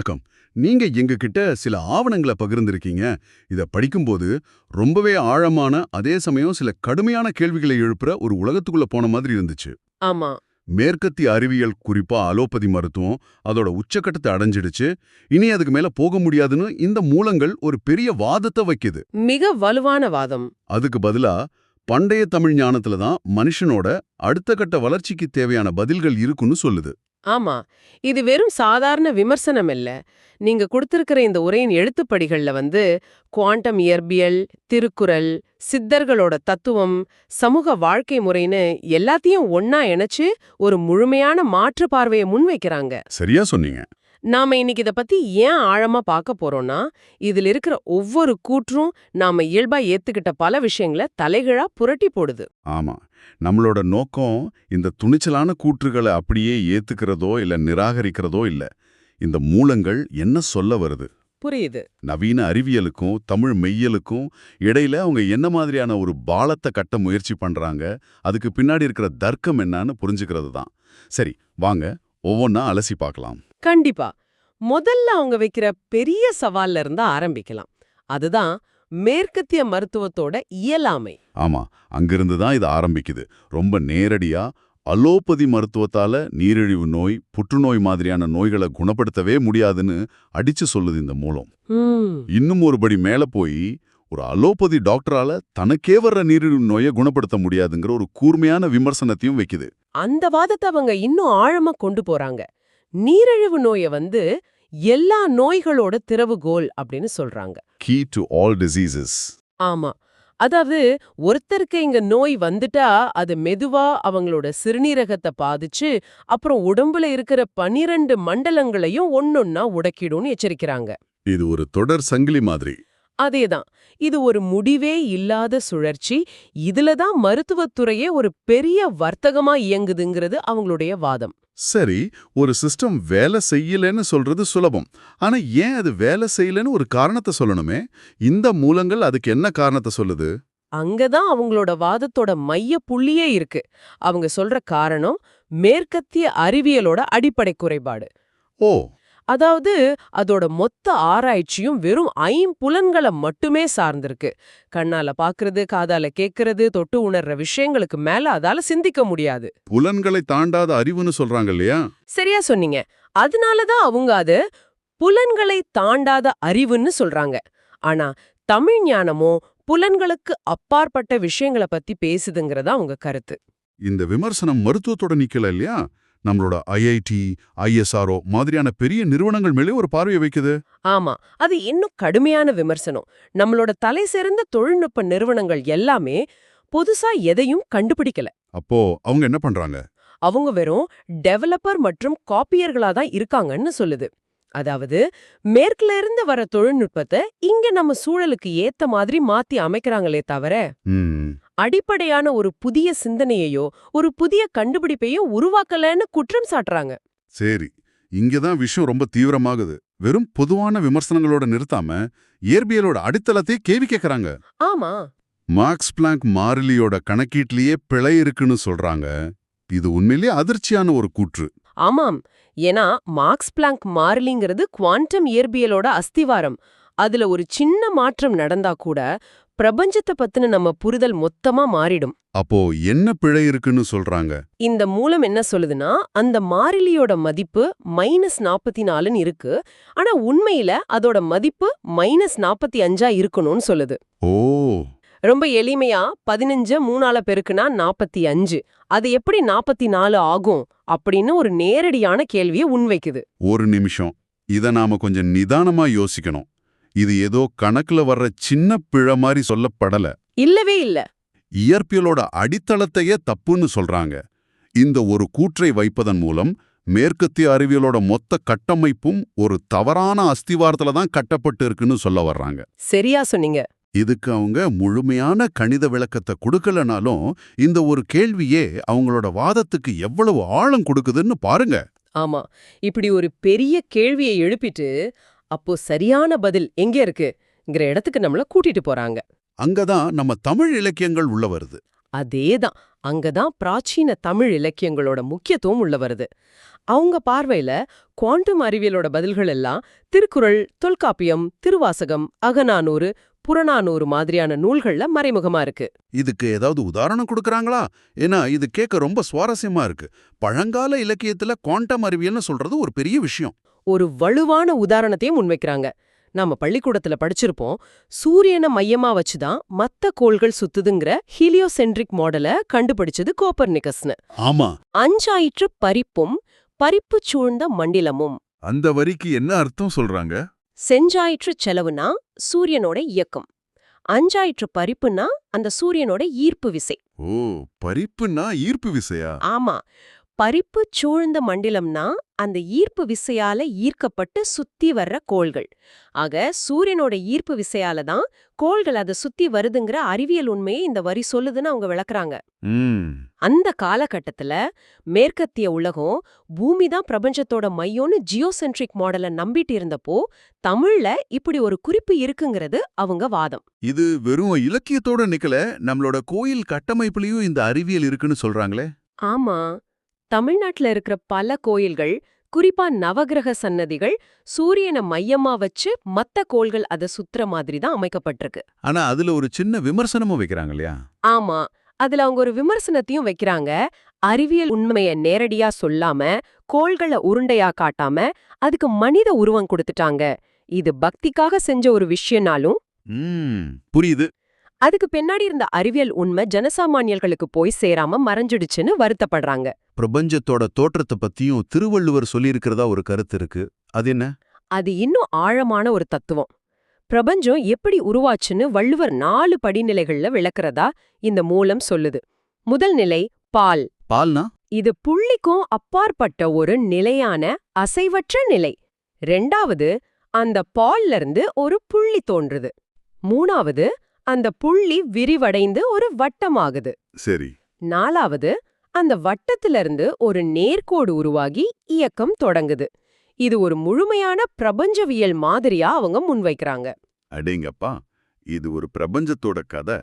வணக்கம். நீங்க எங்ககிட்ட சில ஆவணங்களை பகிர்ந்திருக்கீங்க. இத படிக்கும்போது ரொம்பவே ஆழமான அதே சமயம் சில கடுமையான கேள்விகளை எழுப்புற ஒரு உலகத்துக்குள்ள போன மாதிரி இருந்துச்சு. ஆமா. மேற்கத்திய அறிவியல் குறிப்பா அலோபதி மருத்துவம் அதோட உச்சக்கட்டத்தை அடைஞ்சிடுச்சு. இனி அதுக்கு மேல போக முடியாதுன்னு இந்த மூலங்கள் ஒரு பெரிய வாதத்தை வைக்குது. மிக வலுவான வாதம். அதுக்கு பதிலா பண்டைய தமிழ் ஞானத்துல தான் மனுஷனோட அடுத்த கட்ட வளர்ச்சிக்கு தேவையான பதில்கள் இருக்குன்னு சொல்லுது. ஆமா இது வெறும் சாதாரண விமர்சனம் இல்ல நீங்க கொடுத்திருக்கிற இந்த உரையின் எழுத்துப்படிகள்ல வந்து குவாண்டம் இயற்பியல் திருக்குறள் சித்தர்களோட தத்துவம் சமூக வாழ்க்கை முறைன்னு எல்லாத்தையும் ஒன்னா இணைச்சு ஒரு முழுமையான மாற்று பார்வையை முன்வைக்கிறாங்க. சரியா சொன்னீங்க. நாம இன்னைக்கு இத பத்தி ஏன் ஆழமா பார்க்க போறோம்னா இதுல இருக்கிற ஒவ்வொரு கூற்றும் நாம இயல்பா ஏத்துக்கிட்ட பல விஷயங்களை தலைகீழா புரட்டி போடுது. ஆமா. நம்மளோட நோக்கம் இந்த துணிச்சலான கூற்றுகளை அப்படியே ஏத்துக்கிறதோ இல்ல நிராகரிக்கிறதோ இல்ல. இந்த மூலங்கள் என்ன சொல்ல வருது? புரியுது. நவீன அறிவியலுக்கும் தமிழ் மெய்யலுக்கும் இடையில அவங்க என்ன மாதிரியான ஒரு பாலத்தை கட்ட முயற்சி பண்றாங்க அதுக்கு பின்னாடி இருக்கிற தர்க்கம் என்னன்னு புரிஞ்சுக்கிறது தான் சரி வாங்க ஒவ்வொன்றா அலசி பார்க்கலாம். கண்டிப்பா. முதல்ல அவங்க வைக்கிற பெரிய சவால்ல இருந்து ஆரம்பிக்கலாம். அதுதான் மேற்கத்திய மருத்துவத்தோட இயலாமை. ஆமா அங்கிருந்து தான் இது ஆரம்பிக்குது. ரொம்ப நேரடியா அலோபதி மருத்துவத்தால நீரிழிவு நோய் புற்றுநோய் மாதிரியான நோய்களை குணப்படுத்தவே முடியாதுன்னு அடிச்சு சொல்லுது இந்த மூலம். இன்னும் ஒருபடி மேல போய் ஒரு அலோபதி டாக்டரால தனக்கே வர்ற நீரிழிவு நோயை குணப்படுத்த முடியாதுங்கிற ஒரு கூர்மையான விமர்சனத்தையும் வைக்குது. அந்த வாதத்தை அவங்க இன்னும் ஆழமா கொண்டு போறாங்க. நீரிழிவு நோய வந்து எல்லா நோய்களோட திறவுகோல் அப்படின்னு சொல்றாங்க. கீ டு ஆல் டிசீசஸ் ஆமா. அதாவது ஒருத்தருக்கு இங்க நோய் வந்துட்டா அது மெதுவா அவங்களோட சிறுநீரகத்தை பாதிச்சு அப்புறம் உடம்புல இருக்கிற பனிரெண்டு மண்டலங்களையும் ஒன்னொன்னா உடைக்கிடும்னு எச்சரிக்கிறாங்க. இது ஒரு தொடர் சங்கிலி மாதிரி. அதேதான். இது ஒரு முடிவே இல்லாத சுழற்சி. இதுல தான் மருத்துவத்துறையே ஒரு பெரிய வர்த்தகமா இயங்குதுங்கிறது அவங்களுடைய வாதம். சரி ஒரு சிஸ்டம் வேலை செய்யலன்னு சொல்றது சுலபம். ஆனா ஏன் அது வேலை செய்யலன்னு ஒரு காரணத்தை சொல்லணுமே? இந்த மூலங்கள் அதுக்கு என்ன காரணத்தை சொல்லுது? அங்கதான் அவங்களோட வாதத்தோட மைய புள்ளியே இருக்கு. அவங்க சொல்ற காரணம் மேற்கத்திய அறிவியலோட அடிப்படை குறைபாடு. ஓ அதாவது அதோட மொத்த ஆராய்ச்சியும் வெறும் ஐம்புலன்களை மட்டுமே சார்ந்திருக்கு. கண்ணால பாக்குறது காதால கேக்குறது தொட்டு உணர்ற விஷயங்களுக்கு மேல அதால சிந்திக்க முடியாது. புலன்களை தாண்டாத அறிவுன்னு சொல்றாங்க இல்லையா? சரியா சொன்னீங்க. அதனாலதான் அவங்க அது புலன்களை தாண்டாத அறிவுன்னு சொல்றாங்க. ஆனா தமிழ் ஞானமோ புலன்களுக்கு அப்பாற்பட்ட விஷயங்களை பத்தி பேசுதுங்கிறதா அவங்க கருத்து. இந்த விமர்சனம் மருத்துவத்தோட நிக்கல இல்லையா? நம்மளோட ஐஐடி ஐஎஸ்ஆர்ஓ மாதிரியான பெரிய நிறுவனங்கள் மேலே ஒரு பார்வையை வைக்குது. ஆமா அது இன்னும் கடுமையான விமர்சனம். நம்மளோட தலை சிறந்த தொழில்நுட்ப நிறுவனங்கள் எல்லாமே புதுசா எதையும் கண்டுபிடிக்கல. அப்போ அவங்க என்ன பண்றாங்க? அவங்க வெறும் டெவலப்பர் மற்றும் காப்பியர்களா தான் இருக்காங்கன்னு சொல்லுது. அதாவது மேற்குல இருந்து வர தொழில்நுட்பத்தை இங்க நம்ம சூழலுக்கு ஏத்த மாதிரி மாத்தி அமைக்கறாங்களே தவிர ம். அடிப்படையான ஒரு புதிய சிந்தனையையோ ஒரு புதிய கண்டுபிடிப்பையோ உருவாக்கலன்னு குற்றம் சாட்டுறாங்க. சரி இங்கதான் விஷயம் ரொம்ப தீவிரமாகுது. வெறும் பொதுவான விமர்சனங்களோட நிறுத்தாம இயற்பியலோட அடித்தளத்தையே கேள்வி கேட்கறாங்க ஆமா. மார்க்ஸ் பிளாங்க் மாறிலியோட கணக்கீட்லயே பிழை இருக்குன்னு சொல்றாங்க. இது உண்மையிலேயே அதிர்ச்சியான ஒரு கூற்று. ஆமாம். ஏன்னா மார்க்ஸ் பிளாங்க் மாறிலிங்கிறது குவாண்டம் இயற்பியலோட அஸ்திவாரம். அதுல ஒரு சின்ன மாற்றம் நடந்தா கூட பிரபஞ்சத்தை பத்தின நம்ம புரிதல் மொத்தமா மாறிடும். அப்போ என்ன பிழை இருக்குன்னு சொல்றாங்க? இந்த மூலம் என்ன சொல்லுதுன்னா அந்த மாறிலியோட மதிப்பு மைனஸ் நாற்பத்தி நாலுன்னு இருக்கு. ஆனா உண்மையில அதோட மதிப்பு மைனஸ் நாற்பத்தி அஞ்சா இருக்கணும்னு சொல்லுது. ஓ. ரொம்ப எளிமையா பதினஞ்சு மூணால பெருக்குனா நாற்பத்தி அஞ்சு அது எப்படி நாற்பத்தி நாலு ஆகும் அப்படின்னு ஒரு நேரடியான கேள்வியை முன்வைக்குது ஒரு நிமிஷம். இத நாம கொஞ்சம் நிதானமா யோசிக்கணும். இது ஏதோ கணக்குல வர்ற சின்ன பிழை மாதிரி சொல்லப்படல. இல்லவே இல்ல. இயற்பியலோட அடித்தளத்தையே தப்புன்னு சொல்றாங்க. இந்த ஒரு கூற்றை வைப்பதன் மூலம் மேற்கத்திய அறிவியலோட மொத்த கட்டமைப்பும் ஒரு தவறான அஸ்திவாரத்துல தான் கட்டப்பட்டு இருக்குன்னு சொல்ல வர்றாங்க. சரியா சொன்னீங்க. இதுக்கு அவங்க முழுமையான கணித விளக்கத்தை கொடுக்கலனாலும் இந்த ஒரு கேள்வியே அவங்களோட வாதத்துக்கு எவ்வளவு ஆழம் கொடுக்குதுன்னு பாருங்க. ஆமா. இப்படி ஒரு பெரிய கேள்வியை எழுப்பிட்டு அப்போ சரியான பதில் எங்க இருக்குங்கிற இடத்துக்கு நம்மள கூட்டிட்டு போறாங்க. அங்கதான் நம்ம தமிழ் இலக்கியங்கள் உள்ள வருது. அதேதான். அங்கதான் பிராச்சீன தமிழ் இலக்கியங்களோட முக்கியத்துவம் உள்ள வருது. அவங்க பார்வையில குவாண்டம் அறிவியலோட பதில்கள் எல்லாம் திருக்குறள் தொல்காப்பியம் திருவாசகம் அகநானூறு புறநானூறு மாதிரியான நூல்கள்ல மறைமுகமா இருக்கு. இதுக்கு ஏதாவது உதாரணம் கொடுக்கறாங்களா? ஏன்னா இது கேட்க ரொம்ப சுவாரஸ்யமா இருக்கு. பழங்கால இலக்கியத்துல குவாண்டம் அறிவியல்னு சொல்றது ஒரு பெரிய விஷயம். ஒரு வலுவான உதாரணத்தையும் முன்வைக்கிறாங்க. நாம பள்ளிக்கூடத்துல படிச்சிருப்போம். சூரியனை மையமா வச்சுதான் மத்த கோள்கள் சுத்துதுங்கிற ஹீலியோசென்ட்ரிக் மாடலை கண்டுபிடிச்சது கோப்பர்னிகஸ்னு. ஆமா. அஞ்சாயிற்று பறிப்பும் பறிப்பு சூழ்ந்த மண்டிலமும். அந்த வரிக்கு என்ன அர்த்தம் சொல்றாங்க? செஞ்சாயிற்று செலவுனா சூரியனோட இயக்கம். அஞ்சாயிற்று பறிப்புனா அந்த சூரியனோட ஈர்ப்பு விசை. ஓ பறிப்புன்னா ஈர்ப்பு விசையா? ஆமா. பறிப்பு சூழ்ந்த மண்டிலம்னா அந்த ஈர்ப்பு விசையால ஈர்க்கப்பட்டு சுத்தி வர்ற கோள்கள். ஆக சூரியனோட ஈர்ப்பு விசையால தான் கோள்கள் அதை சுத்தி வருதுங்கிற அறிவியல் உண்மையை இந்த வரி சொல்லுதுன்னு அவங்க விளக்குறாங்க. அந்த காலகட்டத்துல மேற்கத்திய உலகம் பூமி தான் பிரபஞ்சத்தோட மையம்னு ஜியோசென்ட்ரிக் மாடலை நம்பிட்டு இருந்தப்போ தமிழ்ல இப்படி ஒரு குறிப்பு இருக்குங்கிறது அவங்க வாதம். இது வெறும் இலக்கியத்தோட நிக்கல நம்மளோட கோயில் கட்டமைப்புலயும் இந்த அறிவியல் இருக்குன்னு சொல்றாங்களே? ஆமா. தமிழ்நாட்டுல இருக்கிற பல கோயில்கள் குறிப்பா நவகிரக சன்னதிகள் சூரியனை மையமா வச்சு மத்த கோள்கள் அதை சுத்துற மாதிரி தான் அமைக்கப்பட்டிருக்கு. ஆனா அதுல ஒரு சின்ன விமர்சனமும் வைக்கிறாங்க இல்லையா? ஆமா. அதுல அவங்க ஒரு விமர்சனத்தையும் வைக்கிறாங்க. அறிவியல் உண்மைய நேரடியா சொல்லாம கோள்களை உருண்டையா காட்டாம அதுக்கு மனித உருவம் கொடுத்துட்டாங்க. இது பக்திக்காக செஞ்ச ஒரு விஷயம்னாலும் ம் புரியுது. அதுக்கு பின்னாடி இருந்த அறிவியல் உண்மை ஜனசாமானியர்களுக்கு போய் சேராம மறைஞ்சிடுச்சுன்னு வருத்தப்படுறாங்க. பிரபஞ்சத்தோட தோற்றத்தை பத்தியும் திருவள்ளுவர் சொல்லியிருக்கிறதா ஒரு கருத்து இருக்கு. அது என்ன? அது இன்னும் ஆழமான ஒரு தத்துவம். பிரபஞ்சம் எப்படி உருவாச்சுன்னு வள்ளுவர் நாலு படிநிலைகள்ல விளக்குறதா இந்த மூலம் சொல்லுது. முதல் நிலை பால். பால்னா? இது புள்ளிக்கும் அப்பாற்பட்ட ஒரு நிலையான அசைவற்ற நிலை. ரெண்டாவது அந்த பால்ல இருந்து ஒரு புள்ளி தோன்றுது. மூணாவது அந்த புள்ளி விரிவடைந்து ஒரு வட்டமாகுது. சரி. நாலாவது அந்த வட்டத்திலிருந்து ஒரு நேர்க்கோடு உருவாகி இயக்கம் தொடங்குது. இது ஒரு முழுமையான பிரபஞ்சவியல் மாதிரியா அவங்க முன்வைக்கிறாங்க. அடேங்கப்பா இது ஒரு பிரபஞ்சத்தோட கதை.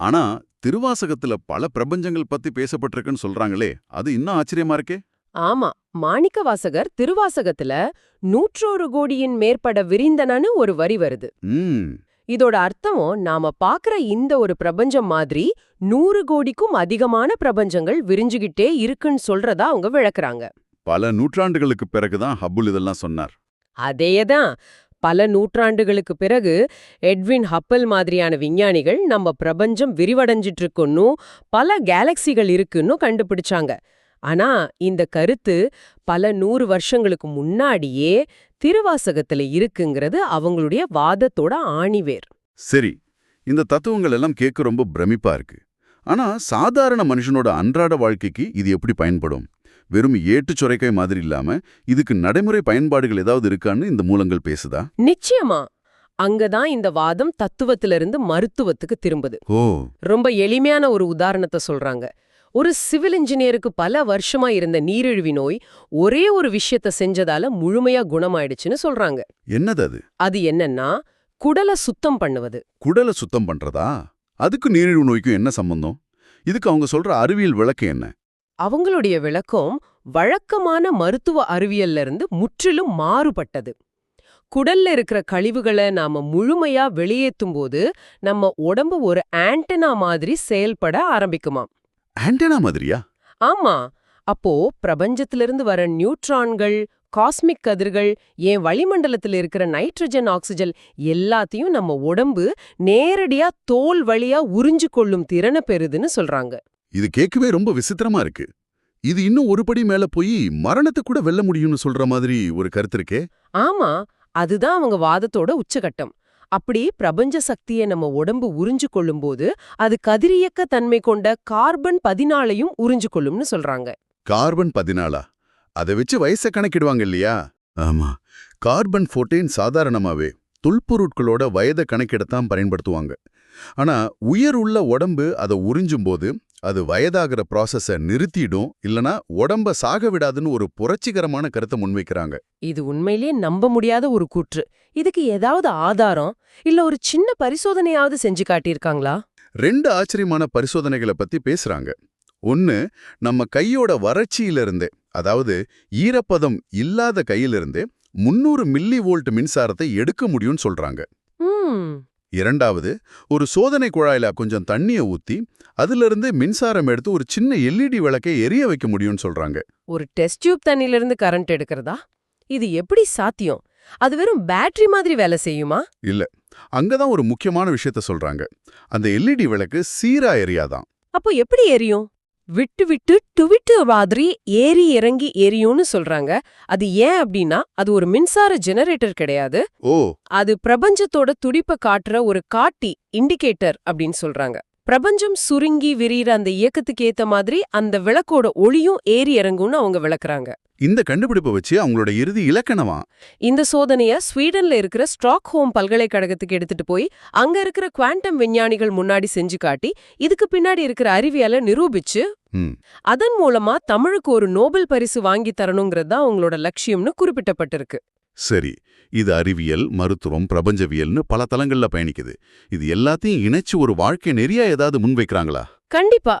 ஆனா திருவாசகத்துல பல பிரபஞ்சங்கள் பத்தி பேசப்பட்டிருக்குன்னு சொல்றாங்களே அது இன்னும் ஆச்சரியமா இருக்கே? ஆமா மாணிக்கவாசகர் திருவாசகத்துல நூற்றோரு கோடியின் மேற்பட விரிந்தனன்னு ஒரு வரி வருது. இதோட அர்த்தமும் நாம பாக்குற இந்த ஒரு பிரபஞ்சம் மாதிரி நூறு கோடிக்கும் அதிகமான பிரபஞ்சங்கள் விரிஞ்சுகிட்டே இருக்குன்னு சொல்றதா அவங்க விளக்குறாங்க. பல நூற்றாண்டுகளுக்கு பிறகுதான் ஹப்புல் இதெல்லாம் சொன்னார். அதேதான். பல நூற்றாண்டுகளுக்கு பிறகு எட்வின் ஹப்பல் மாதிரியான விஞ்ஞானிகள் நம்ம பிரபஞ்சம் விரிவடைஞ்சிட்டு இருக்குன்னு பல கேலக்சிகள் இருக்குன்னு கண்டுபிடிச்சாங்க. ஆனா இந்த கருத்து பல நூறு வருஷங்களுக்கு முன்னாடியே திருவாசகத்துல இருக்குங்கிறது அவங்களுடைய வாதத்தோட ஆணிவேர். சரி இந்த தத்துவங்கள் எல்லாம் கேட்க ரொம்ப பிரமிப்பா இருக்கு. ஆனா சாதாரண மனுஷனோட அன்றாட வாழ்க்கைக்கு இது எப்படி பயன்படும்? வெறும் ஏட்டுச் சுரைக்காய் மாதிரி இல்லாம இதுக்கு நடைமுறை பயன்பாடுகள் ஏதாவது இருக்கான்னு இந்த மூலங்கள் பேசுதா? நிச்சயமா. அங்கதான் இந்த வாதம் தத்துவத்திலிருந்து மருத்துவத்துக்கு திரும்புது. ஓ. ரொம்ப எளிமையான ஒரு உதாரணத்தை சொல்றாங்க. ஒரு சிவில் இன்ஜினியருக்கு பல வருஷமா இருந்த நீரிழிவு நோய் ஒரே ஒரு விஷயத்த செஞ்சதால முழுமையா குணமாயிடுச்சுன்னு சொல்றாங்க. என்னது அது? அது என்னன்னா குடலை சுத்தம் பண்ணுவது. குடலை சுத்தம் பண்றதா? அதுக்கு நீரிழிவு நோய்க்கும் என்ன சம்பந்தம்? இதுக்கு அவங்க சொல்ற அறிவியல் விளக்கம் என்ன? அவங்களுடைய விளக்கம் வழக்கமான மருத்துவ அறிவியல்ல இருந்து முற்றிலும் மாறுபட்டது. குடல்ல இருக்கிற கழிவுகளை நாம முழுமையா வெளியேற்றும் போது நம்ம உடம்பு ஒரு ஆண்டனா மாதிரி செயல்பட ஆரம்பிக்குமாம். ஆண்டனா மாதிரியா? ஆமா. அப்போ பிரபஞ்சத்திலிருந்து வர நியூட்ரான்கள் காஸ்மிக் கதிர்கள் ஏன் வளிமண்டலத்தில் இருக்கிற நைட்ரஜன் ஆக்சிஜன் எல்லாத்தையும் நம்ம உடம்பு நேரடியா தோல் வழியா உறிஞ்சு கொள்ளும் திறனை பெறுதுன்னு சொல்றாங்க. இது கேட்கவே ரொம்ப விசித்திரமா இருக்கு. இது இன்னும் ஒரு படி மேல போய் மரணத்தை கூட வெல்ல முடியும்னு சொல்ற மாதிரி ஒரு கருத்து இருக்கே. ஆமா. அதுதான் அவங்க வாதத்தோட உச்சகட்டம். அப்படி பிரபஞ்ச சக்தியை நம்ம உடம்பு உறிஞ்சு கொள்ளும்போது அது கதிரியக்க தன்மை கொண்ட கார்பன் பதினாலையும் உறிஞ்சு கொள்ளும்னு சொல்றாங்க. கார்பன் பதினாலா? அதை வச்சு வயசை கணக்கிடுவாங்க இல்லையா? ஆமா. கார்பன் ஃபோர்டீன் சாதாரணமாவே தொல்பொருட்களோட வயதை கணக்கிடத்தான் பயன்படுத்துவாங்க. ஆனா உயர் உள்ள உடம்பு அதை உறிஞ்சும் போது அது வயதாகிற ப்ராசஸ நிறுத்திடும் இல்லனா உடம்ப சாக விடாதுன்னு ஒரு புரட்சிகரமான கருத்தை முன்வைக்கிறாங்க. இது உண்மையிலேயே நம்ப முடியாத ஒரு கூற்று. இதுக்கு ஏதாவது ஆதாரம் இல்ல ஒரு சின்ன பரிசோதனையாவது செஞ்சு காட்டியிருக்காங்களா? ரெண்டு ஆச்சரியமான பரிசோதனைகளை பத்தி பேசுறாங்க. ஒன்னு நம்ம கையோட வறட்சியிலிருந்தே அதாவது ஈரப்பதம் இல்லாத கையிலிருந்தே முன்னூறு மில்லி வோல்ட் மின்சாரத்தை எடுக்க முடியும்னு சொல்றாங்க. ம். இரண்டாவது ஒரு சோதனை குழாயில கொஞ்சம் தண்ணிய ஊத்தி அதிலிருந்து மின்சாரம் எடுத்து ஒரு சின்ன எல்இடி விளக்கை எரிய வைக்க முடியும்னு சொல்றாங்க. ஒரு டெஸ்ட் டியூப் தண்ணில இருந்து கரண்ட் எடுக்கிறதா? இது எப்படி சாத்தியம்? அது வெறும் பேட்டரி மாதிரி வேலை செய்யுமா? இல்ல அங்கதான் ஒரு முக்கியமான விஷயத்த சொல்றாங்க. அந்த எல்இடி விளக்கு சீரா எரியாதான். அப்போ எப்படி எரியும்? விட்டு விட்டு டுவிட்டு மாதிரி ஏறி இறங்கி எரியும்னு சொல்றாங்க. அது ஏன் அப்படின்னா அது ஒரு மின்சார ஜெனரேட்டர் கிடையாது. ஓ. அது பிரபஞ்சத்தோட துடிப்ப காட்டுற ஒரு காட்டி இண்டிகேட்டர் அப்படின்னு சொல்றாங்க. பிரபஞ்சம் சுருங்கி விரிகிற அந்த இயக்கத்துக்கு ஏத்த மாதிரி அந்த விளக்கோட ஒளியும் ஏறி இறங்கும்னு அவங்க விளக்குறாங்க. இந்த கண்டுபிடிப்பை வச்சு அவங்களோட இறுதி இலக்கணமா? இந்த சோதனைய ஸ்வீடன்ல இருக்கிற ஸ்டாக்ஹோம் பல்கலைக்கழகத்துக்கு எடுத்துட்டு போய் அங்க இருக்கிற குவாண்டம் விஞ்ஞானிகள் முன்னாடி செஞ்சு காட்டி இதுக்கு பின்னாடி இருக்கிற அறிவியலை நிரூபிச்சு அதன் மூலமா தமிழுக்கு ஒரு நோபல் பரிசு வாங்கி தரணுங்கிறது தான் அவங்களோட லட்சியம்னு குறிப்பிட்டப்பட்டிருக்கு. சரி இது அறிவியல் மருத்துவம் பிரபஞ்சவியல்னு பல தளங்கள்ல பயணிக்குது. இது எல்லாத்தையும் இணைச்சு ஒரு வாழ்க்கை நெறியா ஏதாவது முன்வைக்கிறாங்களா கண்டிப்பா.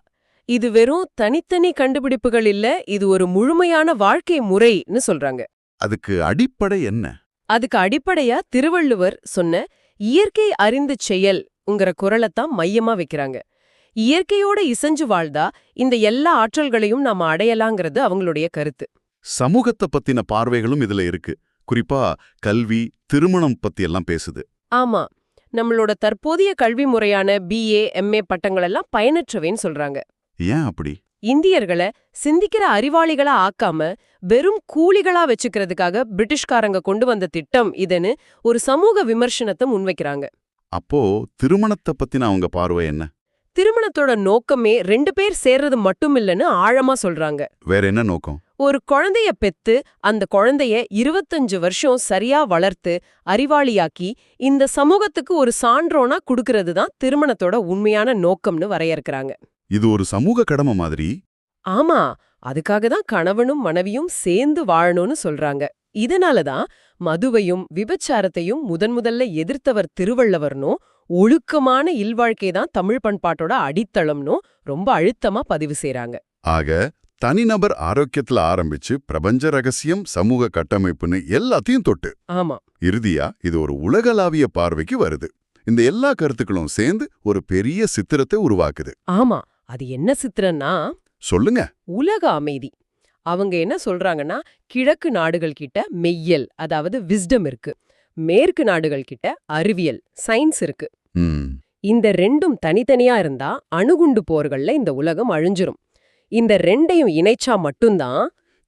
இது வெறும் தனித்தனி கண்டுபிடிப்புகள் இல்ல இது ஒரு முழுமையான வாழ்க்கை முறைன்னு சொல்றாங்க. அதுக்கு அடிப்படை என்ன? அதுக்கு அடிப்படையா திருவள்ளுவர் சொன்ன இயற்கை அறிந்து செயல் உங்கிற குரலைத்தான் மையமா வைக்கிறாங்க. இயற்கையோட இசைஞ்சு வாழ்ந்தா இந்த எல்லா ஆற்றல்களையும் நாம அடையலாங்கிறது அவங்களுடைய கருத்து. சமூகத்தை பத்தின பார்வைகளும் இதுல இருக்கு. குறிப்பா கல்வி திருமணம் பத்தி எல்லாம் பேசுது. ஆமா. நம்மளோட தற்போதைய கல்வி முறையான பிஏ எம்ஏ பட்டங்கள் எல்லாம் பயனற்றவைன்னு சொல்றாங்க. ஏன் அப்படி? இந்தியர்களை சிந்திக்கிற அறிவாளிகளா ஆக்காம வெறும் கூலிகளா வச்சுக்கிறதுக்காக பிரிட்டிஷ்காரங்க கொண்டு வந்த திட்டம் இதுன்னு ஒரு சமூக விமர்சனத்தை முன்வைக்கிறாங்க. அப்போ திருமணத்தை பத்தின அவங்க பார்வை என்ன? திருமணத்தோட நோக்கமே ரெண்டு பேர் சேர்றது மட்டும் இல்லைன்னு ஆழமா சொல்றாங்க. வேற என்ன நோக்கம்? ஒரு குழந்தைய பெத்து அந்த குழந்தைய இருபத்தஞ்சு வருஷம் சரியா வளர்த்து அறிவாளியாக்கி இந்த சமூகத்துக்கு ஒரு சான்றோனா குடுக்கறது தான் திருமணத்தோட உண்மையான நோக்கம்னு வரையறுக்கறாங்க. இது ஒரு சமூக கடமை மாதிரி? ஆமா அதுக்காக தான் கணவனும் மனைவியும் சேர்ந்து வாழணும்னு சொல்றாங்க. இதனால தான் மதுவையும் விபச்சாரத்தையும் முதன் முதல்ல எதிர்த்தவர் திருவள்ளுவர்னும் ஒழுக்கமான இல்வாழ்க்கை தான் தமிழ் பண்பாட்டோட அடித்தளம்னும் ரொம்ப அழுத்தமா பதிவு செய்றாங்க. ஆக தனிநபர் ஆரோக்கியத்துல ஆரம்பிச்சு பிரபஞ்ச ரகசியம் சமூக கட்டமைப்புன்னு எல்லாத்தையும் தொட்டு. ஆமா. இறுதியா இது ஒரு உலகளாவிய பார்வைக்கு வருது. இந்த எல்லா கருத்துக்களும் சேர்ந்து ஒரு பெரிய சித்திரத்தை உருவாக்குது. ஆமா. அது என்ன சித்திரன்னா சொல்லுங்க. உலக அமைதி. அவங்க என்ன சொல்றாங்கன்னா கிழக்கு நாடுகள் கிட்ட மெய்யல் அதாவது விஸ்டம் இருக்கு. மேற்கு நாடுகள் கிட்ட அறிவியல் சயின்ஸ் இருக்கு. இந்த ரெண்டும் தனித்தனியா இருந்தா அணுகுண்டு போர்கள்ல இந்த உலகம் அழிஞ்சிரும். இந்த ரெண்டையும் இணைச்சா மட்டும்தான்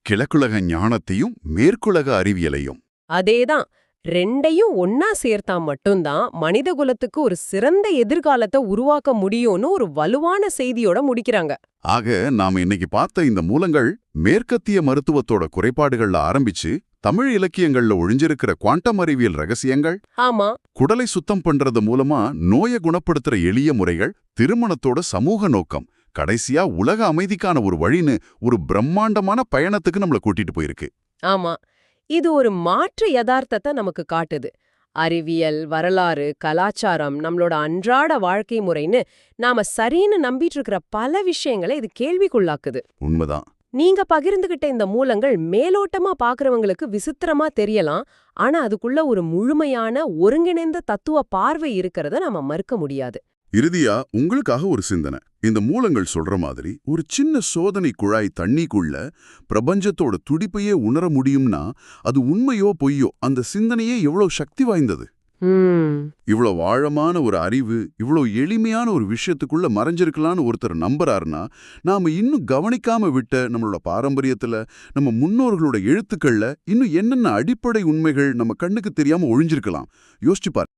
கிழக்குலக ஞானத்தையும் மேற்குலக அறிவியலையும். அதேதான் ரெண்டையும் ஒன்னா சேர்த்தா மட்டும்தான் மனித குலத்துக்கு ஒரு சிறந்த எதிர்காலத்தை உருவாக்க முடியும்னு ஒரு வலுவான செய்தியோட முடிக்கிறாங்க. ஆக நாம இன்னைக்கு பார்த்த இந்த மூலங்கள் மேற்கத்திய மருத்துவத்தோட குறைபாடுகள்ல ஆரம்பிச்சு தமிழ் இலக்கியங்கள்ல ஒழிஞ்சிருக்கிற குவாண்டம் அறிவியல் ரகசியங்கள் ஆமா. குடலை சுத்தம் பண்றது மூலமா நோயை குணப்படுத்துற எளிய முறைகள் திருமணத்தோட சமூக நோக்கம் கடைசியா உலக அமைதிக்கான ஒரு வழின்னு ஒரு பிரம்மாண்டமான பயணத்துக்கு நம்மள கூட்டிட்டு போயிருக்கு. ஆமா. இது ஒரு மாற்று யதார்த்தத்தை நமக்கு காட்டுது. அறிவியல் வரலாறு கலாச்சாரம் நம்மளோட அன்றாட வாழ்க்கை முறைன்னு நாம சரின்னு நம்பிட்டு இருக்கிற பல விஷயங்களை இது கேள்விக்குள்ளாக்குது. உண்மைதான். நீங்க பகிர்ந்துகிட்ட இந்த மூலங்கள் மேலோட்டமா பாக்குறவங்களுக்கு விசித்திரமா தெரியலாம். ஆனா அதுக்குள்ள ஒரு முழுமையான ஒருங்கிணைந்த தத்துவ பார்வை இருக்கிறத நாம மறுக்க முடியாது. இறுதியா உங்களுக்காக ஒரு சிந்தனை. இந்த மூலங்கள் சொல்ற மாதிரி ஒரு சின்ன சோதனை குழாய் தண்ணிக்குள்ள பிரபஞ்சத்தோட துடிப்பையே உணர முடியும்னா அது உண்மையோ பொய்யோ அந்த சிந்தனையே எவ்வளவு சக்தி வாய்ந்தது? இவ்வளவு ஆழமான ஒரு அறிவு இவ்வளவு எளிமையான ஒரு விஷயத்துக்குள்ள மறைஞ்சிருக்கலான்னு ஒருத்தர் நம்புறாருன்னா நாம இன்னும் கவனிக்காம விட்ட நம்மளோட பாரம்பரியத்துல நம்ம முன்னோர்களோட எழுத்துக்கள்ல இன்னும் என்னென்ன அடிப்படை உண்மைகள் நம்ம கண்ணுக்கு தெரியாம ஒழிஞ்சிருக்கலாம். யோசிச்சு பாரு